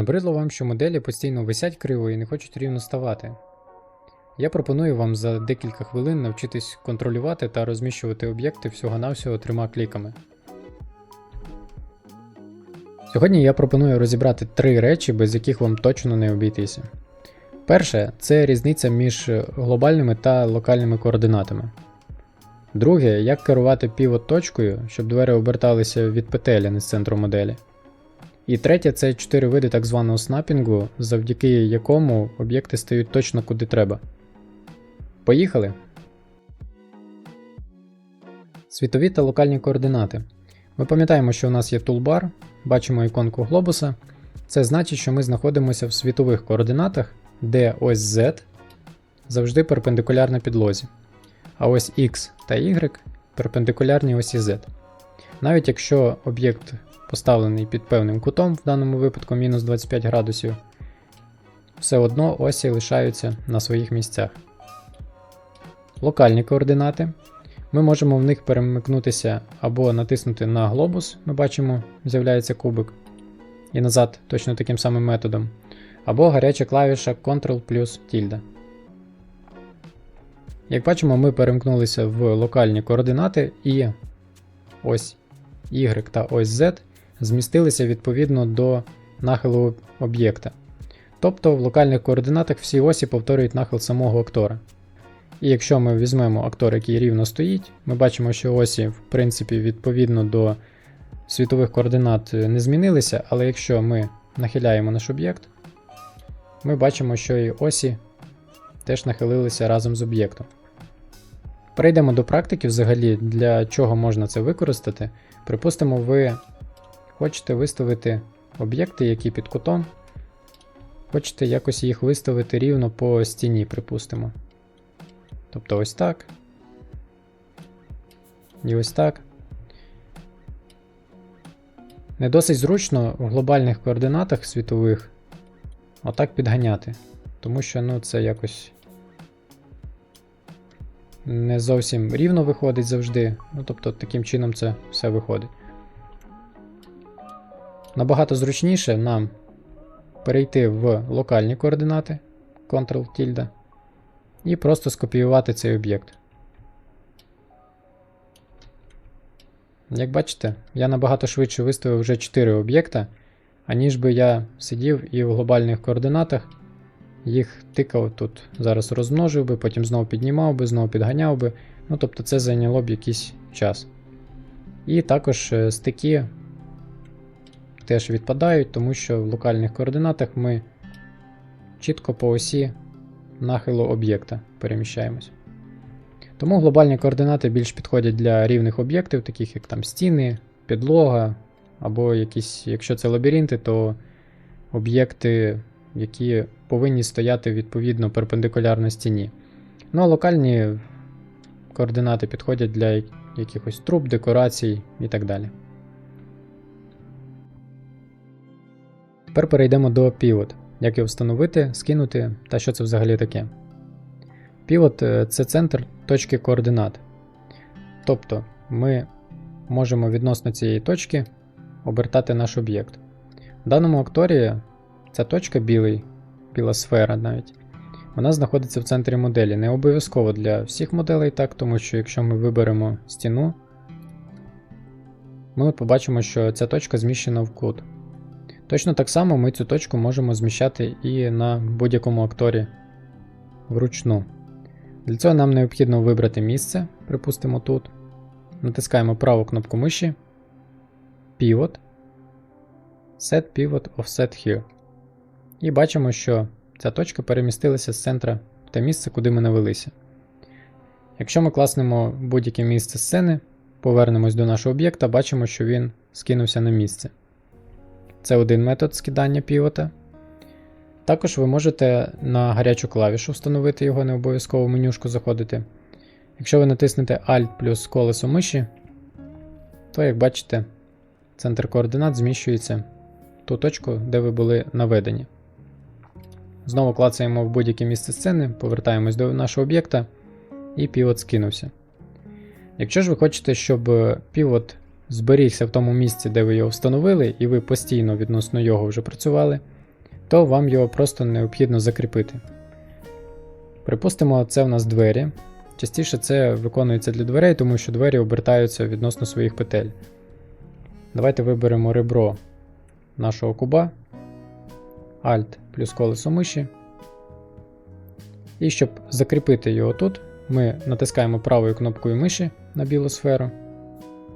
набридло вам, що моделі постійно висять криво і не хочуть рівно ставати? Я пропоную вам за декілька хвилин навчитись контролювати та розміщувати об'єкти всього-навсього трьома кліками. Сьогодні я пропоную розібрати три речі, без яких вам точно не обійтися. Перше це різниця між глобальними та локальними координатами. Друге, як керувати півот точкою, щоб двері оберталися від петель, а не з центру моделі. І третє це чотири види так званого снапінгу, завдяки якому об'єкти стають точно куди треба. Поїхали! Світові та локальні координати. Ми пам'ятаємо, що у нас є тулбар, бачимо іконку глобуса. Це значить, що ми знаходимося в світових координатах, де ось Z завжди перпендикулярна підлозі, а ось X та Y перпендикулярні осі Z. Навіть якщо об'єкт поставлений під певним кутом, в даному випадку мінус 25 градусів, все одно осі лишаються на своїх місцях. Локальні координати. Ми можемо в них перемикнутися або натиснути на глобус, ми бачимо, з'являється кубик, і назад точно таким самим методом, або гаряча клавіша Ctrl плюс тільда. Як бачимо, ми перемкнулися в локальні координати і ось Y та ось Z змістилися відповідно до нахилу об'єкта. Тобто в локальних координатах всі осі повторюють нахил самого актора. І якщо ми візьмемо актор, який рівно стоїть, ми бачимо, що осі, в принципі, відповідно до світових координат не змінилися, але якщо ми нахиляємо наш об'єкт, ми бачимо, що і осі теж нахилилися разом з об'єктом. Перейдемо до практики, взагалі, для чого можна це використати. Припустимо, ви хочете виставити об'єкти, які під кутом, хочете якось їх виставити рівно по стіні, припустимо. Тобто ось так. І ось так. Не досить зручно в глобальних координатах світових отак підганяти. Тому що ну, це якось не зовсім рівно виходить завжди. Ну, тобто, таким чином це все виходить. Набагато зручніше нам перейти в локальні координати Ctrl тільда і просто скопіювати цей об'єкт. Як бачите, я набагато швидше виставив вже 4 об'єкта, аніж би я сидів і в глобальних координатах їх тикав тут, зараз розмножив би, потім знову піднімав би, знову підганяв би. Ну, тобто це зайняло б якийсь час. І також е, стики теж відпадають, тому що в локальних координатах ми чітко по осі нахилу об'єкта переміщаємось. Тому глобальні координати більш підходять для рівних об'єктів, таких як там стіни, підлога, або якісь, якщо це лабіринти, то об'єкти, які повинні стояти відповідно перпендикулярно стіні. Ну а локальні координати підходять для якихось труб, декорацій і так далі. Тепер перейдемо до Pivot. Як його встановити, скинути та що це взагалі таке. Pivot е, – це центр точки координат. Тобто ми можемо відносно цієї точки обертати наш об'єкт. В даному акторі ця точка білий, біла сфера навіть, вона знаходиться в центрі моделі. Не обов'язково для всіх моделей так, тому що якщо ми виберемо стіну, ми побачимо, що ця точка зміщена в кут. Точно так само ми цю точку можемо зміщати і на будь-якому акторі вручну. Для цього нам необхідно вибрати місце, припустимо тут. Натискаємо праву кнопку миші, Pivot, Set Pivot Offset Here. І бачимо, що ця точка перемістилася з центра в те місце, куди ми навелися. Якщо ми класнемо будь-яке місце сцени, повернемось до нашого об'єкта, бачимо, що він скинувся на місце. Це один метод скидання півота. Також ви можете на гарячу клавішу встановити його, не обов'язково в менюшку заходити. Якщо ви натиснете Alt плюс колесо миші, то, як бачите, центр координат зміщується в ту точку, де ви були наведені. Знову клацаємо в будь-яке місце сцени, повертаємось до нашого об'єкта, і півот скинувся. Якщо ж ви хочете, щоб півот зберігся в тому місці, де ви його встановили, і ви постійно відносно його вже працювали, то вам його просто необхідно закріпити. Припустимо, це в нас двері. Частіше це виконується для дверей, тому що двері обертаються відносно своїх петель. Давайте виберемо ребро нашого куба, Alt плюс колесо миші. І щоб закріпити його тут, ми натискаємо правою кнопкою миші на білу сферу,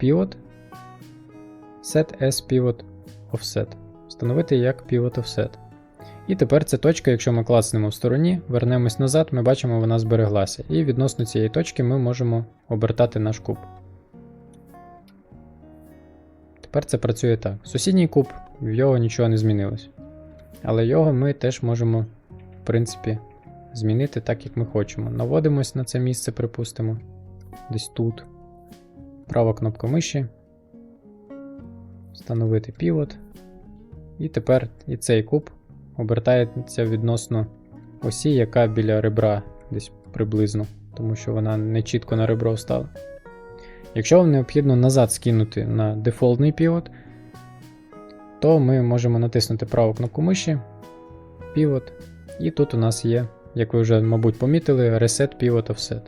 Pivot, Set as Pivot Offset. Встановити як Pivot Offset. І тепер ця точка, якщо ми класнемо в стороні, вернемось назад, ми бачимо, вона збереглася. І відносно цієї точки ми можемо обертати наш куб. Тепер це працює так. Сусідній куб, в його нічого не змінилось. Але його ми теж можемо, в принципі, змінити так, як ми хочемо. Наводимось на це місце, припустимо. Десь тут. Права кнопка миші. Встановити півот. І тепер і цей куб обертається відносно осі, яка біля ребра десь приблизно, тому що вона не чітко на ребро встала. Якщо вам необхідно назад скинути на дефолтний півот, то ми можемо натиснути праву кнопку миші, півот, і тут у нас є, як ви вже, мабуть, помітили, Reset Pivot Offset.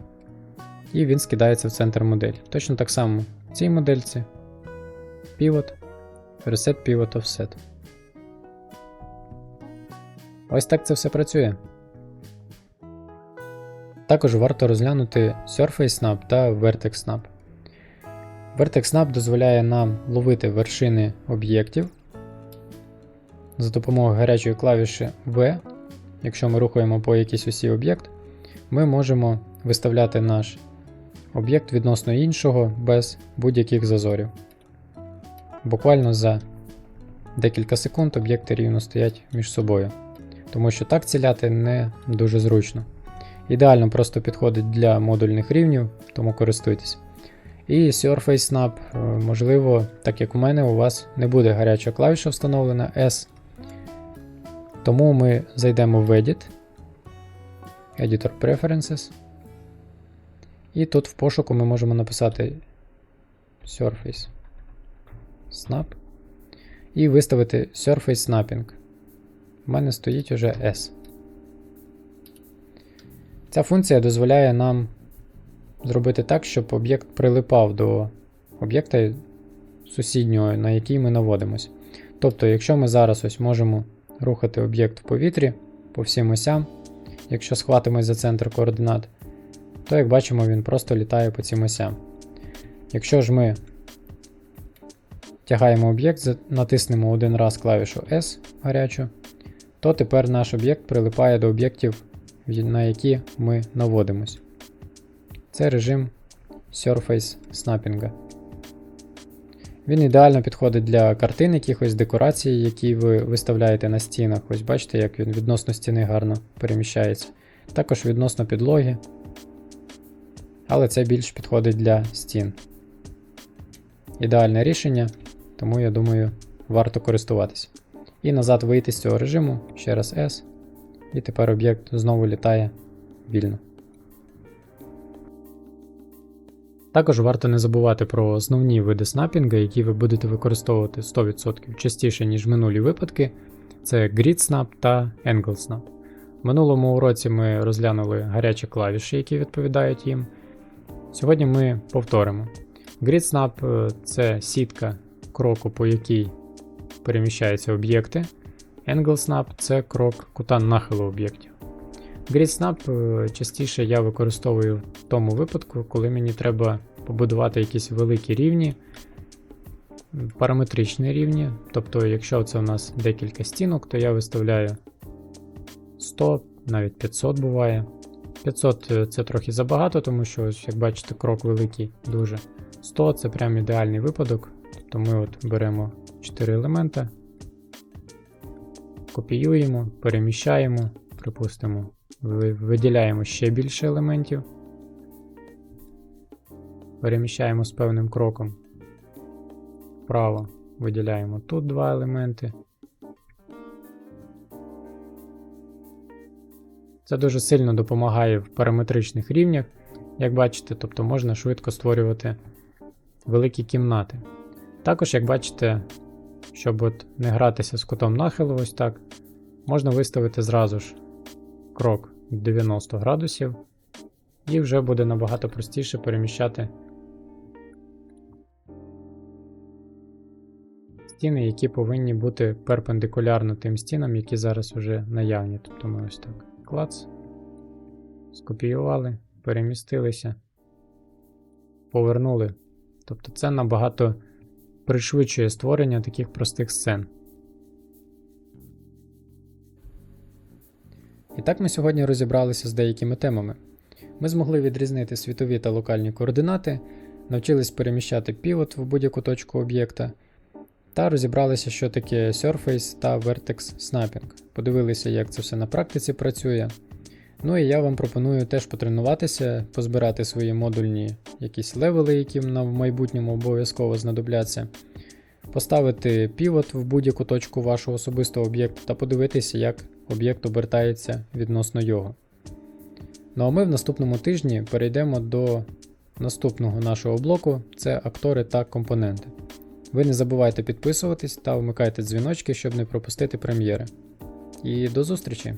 І він скидається в центр моделі. Точно так само в цій модельці Pivot, Reset Pivot Offset. Ось так це все працює. Також варто розглянути Surface Snap та Vertex Snap. Vertex Snap дозволяє нам ловити вершини об'єктів за допомогою гарячої клавіші V. Якщо ми рухаємо по якійсь осі об'єкт, ми можемо виставляти наш об'єкт відносно іншого без будь-яких зазорів. Буквально за декілька секунд об'єкти рівно стоять між собою тому що так ціляти не дуже зручно. Ідеально просто підходить для модульних рівнів, тому користуйтесь. І Surface Snap, е, можливо, так як у мене, у вас не буде гаряча клавіша встановлена S. Тому ми зайдемо в Edit, Editor Preferences. І тут в пошуку ми можемо написати Surface Snap і виставити Surface Snapping. У мене стоїть уже S. Ця функція дозволяє нам зробити так, щоб об'єкт прилипав до об'єкта сусіднього, на який ми наводимось. Тобто, якщо ми зараз ось можемо рухати об'єкт в повітрі по всім осям, якщо схватимось за центр координат, то, як бачимо, він просто літає по цим осям. Якщо ж ми тягаємо об'єкт, натиснемо один раз клавішу S гарячу, то тепер наш об'єкт прилипає до об'єктів, на які ми наводимось. Це режим Surface Snapping. Він ідеально підходить для картин, якихось декорацій, які ви виставляєте на стінах. Ось бачите, як він відносно стіни гарно переміщається. Також відносно підлоги. Але це більш підходить для стін. Ідеальне рішення, тому я думаю, варто користуватися. І назад вийти з цього режиму, ще раз S, і тепер об'єкт знову літає вільно. Також варто не забувати про основні види снапінга, які ви будете використовувати 100% частіше, ніж минулі випадки. Це Grid Snap та Angle Snap. В минулому уроці ми розглянули гарячі клавіші, які відповідають їм. Сьогодні ми повторимо. Grid Snap е, це сітка кроку, по якій переміщаються об'єкти. Angle Snap це крок кута нахилу об'єктів. Grid Snap е, частіше я використовую в тому випадку, коли мені треба побудувати якісь великі рівні, параметричні рівні. Тобто, якщо це у нас декілька стінок, то я виставляю 100, навіть 500 буває. 500 е, це трохи забагато, тому що, як бачите, крок великий дуже. 100 це прям ідеальний випадок. Тобто ми от беремо 4 елемента, копіюємо, переміщаємо, припустимо, виділяємо ще більше елементів, переміщаємо з певним кроком. Вправо виділяємо тут два елементи. Це дуже сильно допомагає в параметричних рівнях, як бачите, тобто можна швидко створювати великі кімнати. Також, як бачите, щоб от не гратися з кутом нахилу, ось так, можна виставити зразу ж крок 90 градусів, і вже буде набагато простіше переміщати стіни, які повинні бути перпендикулярно тим стінам, які зараз вже наявні. Тобто ми ось так клац, скопіювали, перемістилися, повернули. Тобто це набагато пришвидшує створення таких простих сцен. І так ми сьогодні розібралися з деякими темами. Ми змогли відрізнити світові та локальні координати, навчились переміщати півот в будь-яку точку об'єкта, та розібралися, що таке Surface та Vertex Snapping. Подивилися, як це все на практиці працює. Ну і я вам пропоную теж потренуватися, позбирати свої модульні якісь левели, які нам в майбутньому обов'язково знадобляться, поставити півот в будь-яку точку вашого особистого об'єкту та подивитися, як об'єкт обертається відносно його. Ну а ми в наступному тижні перейдемо до наступного нашого блоку це актори та компоненти. Ви не забувайте підписуватись та вмикайте дзвіночки, щоб не пропустити прем'єри. І до зустрічі!